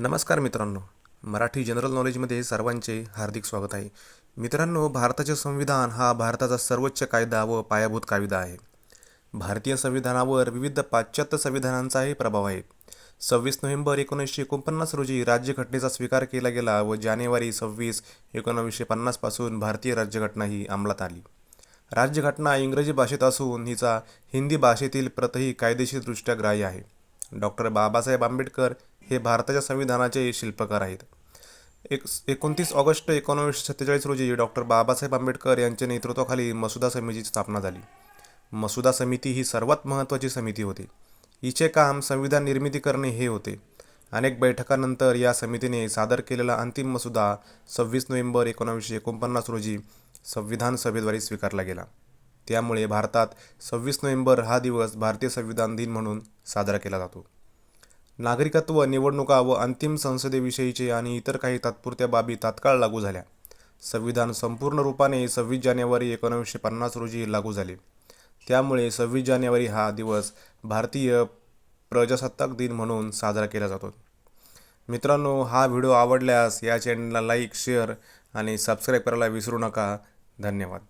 नमस्कार मित्रांनो. मराठी जनरल नॉलेजमध्ये सर्वांचे हार्दिक स्वागत आहे. मित्रांनो भारताचे संविधान हा भारताचा सर्वोच्च कायदा व पायाभूत कायदा आहे. भारतीय संविधानावर विविध पाश्चात्य संविधानांचाही प्रभाव आहे. सव्वीस नोव्हेंबर एकोणीसशे एकोणपन्नास रोजी राज्यघटनेचा स्वीकार केला गेला व जानेवारी सव्वीस एकोणावीसशे पन्नासपासून भारतीय राज्यघटना ही अंमलात आली. राज्यघटना इंग्रजी भाषेत असून हिचा हिंदी भाषेतील प्रतही कायदेशीरदृष्ट्या ग्राह्य आहे. डॉक्टर बाबासाहेब आंबेडकर हे भारताच्या संविधानाचे शिल्पकार आहेत. एक एकोणतीस ऑगस्ट एकोणीसशे सत्तेचाळीस रोजी डॉक्टर बाबासाहेब आंबेडकर यांच्या नेतृत्वाखाली मसुदा समितीची स्थापना झाली. मसुदा समिती ही सर्वात महत्त्वाची समिती होती. हिचे काम संविधान निर्मिती करणे हे होते. अनेक बैठकांनंतर या समितीने सादर केलेला अंतिम मसुदा सव्वीस नोव्हेंबर एकोणावीसशे एकोणपन्नास रोजी संविधान सभेद्वारे स्वीकारला गेला. त्यामुळे भारतात सव्वीस नोव्हेंबर हा दिवस भारतीय संविधान दिन म्हणून साजरा केला जातो. नागरिकत्व निवडणुका व अंतिम संसदेविषयीचे आणि इतर काही तात्पुरत्या बाबी तात्काळ लागू झाल्या. संविधान संपूर्ण रूपाने सव्वीस जानेवारी एकोणीसशे पन्नास रोजी लागू झाले. त्यामुळे सव्वीस जानेवारी हा दिवस भारतीय प्रजासत्ताक दिन म्हणून साजरा केला जातो. मित्रांनो हा व्हिडिओ आवडल्यास या चॅनलला लाईक शेअर आणि सबस्क्राईब करायला विसरू नका. धन्यवाद.